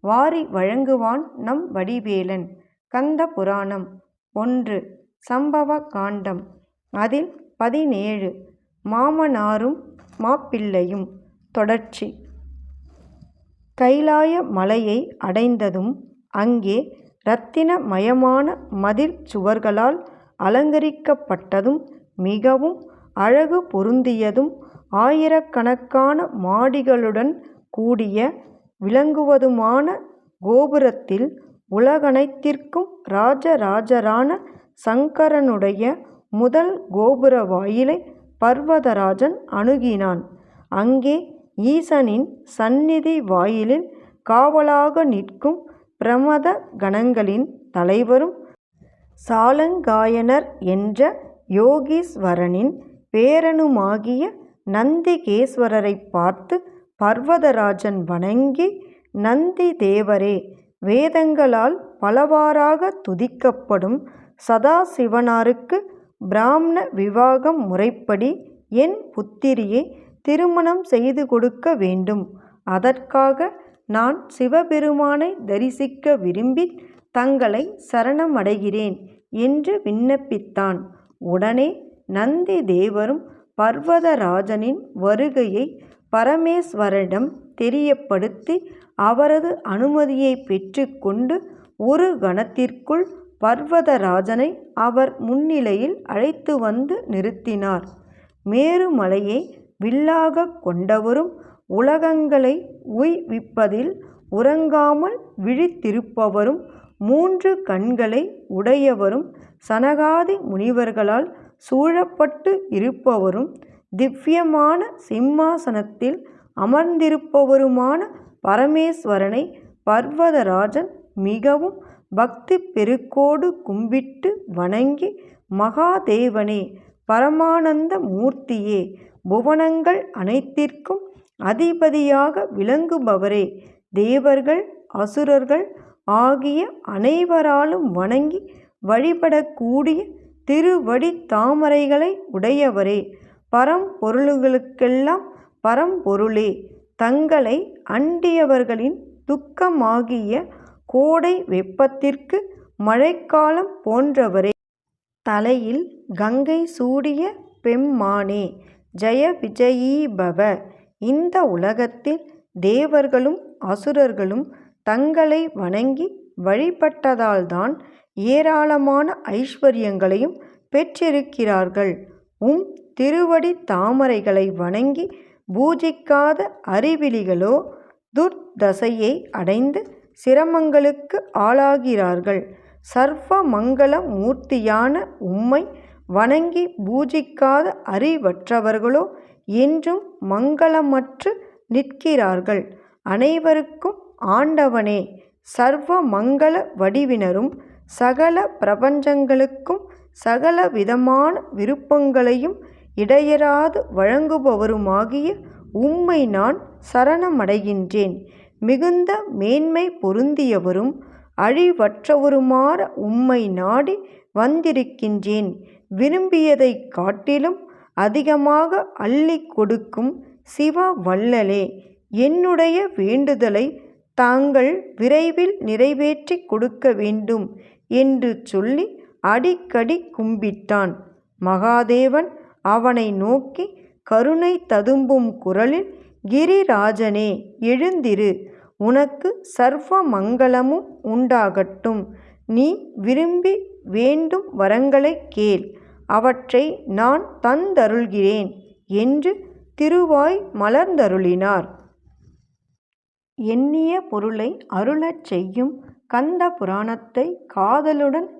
வாரி வழங்குவான் நம் வடிவேலன். கந்த புராணம் ஒன்று. சம்பவ காண்டம். அதில் பதினேழு. மாமனாரும் மாப்பிள்ளையும். தொடர்ச்சி. கைலாய மலையை அடைந்ததும் அங்கே இரத்தின மயமான மதில் சுவர்களால் அலங்கரிக்கப்பட்டதும் மிகவும் அழகு பொருந்தியதும் ஆயிரக்கணக்கான மாடிகளுடன் கூடிய விளங்குவதுமான கோபுரத்தில் உலகனைத்திற்கும் ராஜராஜரான சங்கரனுடைய முதல் கோபுர வாயிலை பர்வதராஜன் அணுகினான். அங்கே ஈசனின் சந்நிதி வாயிலில் காவலாக நிற்கும் பிரமத கணங்களின் தலைவரும் சாலங்காயனர் என்ற யோகீஸ்வரனின் பேரனுமாகிய நந்திகேஸ்வரரைப் பார்த்து பர்வதராஜன் வணங்கி நந்தி தேவரே வேதங்களால் பலவாறாக துதிக்கப்படும் சதாசிவனாருக்கு பிராமண விவாகம் முறைப்படி என் புத்திரியை திருமணம் செய்து கொடுக்க வேண்டும். அதற்காக நான் சிவபெருமானை தரிசிக்க விரும்பி தங்களை சரணமடைகிறேன் என்று விண்ணப்பித்தான். உடனே நந்தி தேவரும் பர்வதராஜனின் வருகையை பரமேஸ்வரனிடம் தெரியப்படுத்தி அவரது அனுமதியைப் பெற்றுக்கொண்டு ஒரு கணத்திற்குள் பர்வதராஜனை அவர் முன்னிலையில் அழைத்து வந்து நிறுத்தினார். மேருமலையை வில்லாகக் கொண்டவரும் உலகங்களை உய்விப்பதில் உறங்காமல் விழித்திருப்பவரும் மூன்று கண்களை உடையவரும் சனகாதி முனிவர்களால் சூழப்பட்டு இருப்பவரும் திவ்யமான சிம்மாசனத்தில் அமர்ந்திருப்பவருமான பரமேஸ்வரனை பர்வதராஜன் மிகவும் பக்தி பெருக்கோடு கும்பிட்டு வணங்கி மகாதேவனே பரமானந்த மூர்த்தியே புவனங்கள் அனைத்திற்கும் அதிபதியாக விளங்குபவரே தேவர்கள் அசுரர்கள் ஆகிய அனைவராலும் வணங்கி வழிபடக்கூடிய திருவடி தாமரைகளை உடையவரே பரம்பொருளுகளுக்கெல்லாம் பரம்பொருளே தங்களை அண்டியவர்களின் துக்கமாகிய கோடை வெப்பத்திற்கு மழைக்காலம் போன்றவரே. தலையில் கங்கை சூடிய பெம்மானே ஜய விஜயீபவ. இந்த உலகத்தில் தேவர்களும் அசுரர்களும் தங்களை வணங்கி வழிபட்டதால்தான் ஏராளமான ஐஸ்வர்யங்களையும் பெற்றிருக்கிறார்கள். உம் திருவடி தாமரைகளை வணங்கி பூஜிக்காத அறிவிலிகளோ துர்தசையை அடைந்து சிரமங்களுக்கு ஆளாகிறார்கள். சர்வ மங்கள மூர்த்தியான உம்மை வணங்கி பூஜிக்காத அறிவற்றவர்களோ என்றும் மங்களமற்று நிற்கிறார்கள். அனைவருக்கும் ஆண்டவனே சர்வ மங்கள வடிவினரும் சகல பிரபஞ்சங்களுக்கும் சகல விதமான விருப்பங்களையும் இடையறாது வழங்குபவருமாகிய உம்மை நான் சரணமடைகின்றேன். மிகுந்த மேன்மை பொருந்தியவரும் அழிவற்றவருமாற உம்மை நாடி வந்திருக்கின்றேன். விரும்பியதைக் காட்டிலும் அதிகமாக அள்ளிக் கொடுக்கும் சிவ வள்ளலே என்னுடைய வேண்டுதலை தாங்கள் விரைவில் நிறைவேற்றிக் கொடுக்க வேண்டும் என்று சொல்லி அடிக்கடி கும்பிட்டான். மகாதேவன் அவனை நோக்கி கருணை ததும்பும் குரலில் கிரிராஜனே எழுந்திரு. உனக்கு சர்வ மங்களமும் உண்டாகட்டும். நீ விரும்பி வேண்டும் வரங்களைக் கேள். அவற்றை நான் தந்தருள்கிறேன் என்று திருவாய் மலர்ந்தருளினார். எண்ணிய பொருளை அருளச் செய்யும் கந்த புராணத்தை காதலுடன்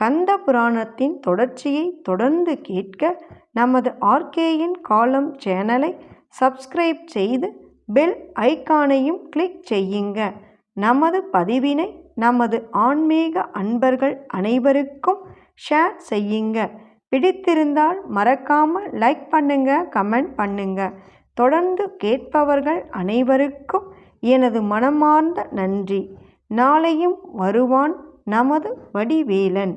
கந்த புராணத்தின் தொடர்ச்சியை தொடர்ந்து கேட்க நமது ஆர்கேயின் காலம் சேனலை சப்ஸ்கிரைப் செய்து பெல் ஐகானையும் கிளிக் செய்யுங்க. நமது பதிவினை நமது ஆன்மீக அன்பர்கள் அனைவருக்கும் ஷேர் செய்யுங்க. பிடித்திருந்தால் மறக்காமல் லைக் பண்ணுங்க கமெண்ட் பண்ணுங்க. தொடர்ந்து கேட்பவர்கள் அனைவருக்கும் எனது மனமார்ந்த நன்றி. நாளையும் வருவான் நமது வடிவேலன்.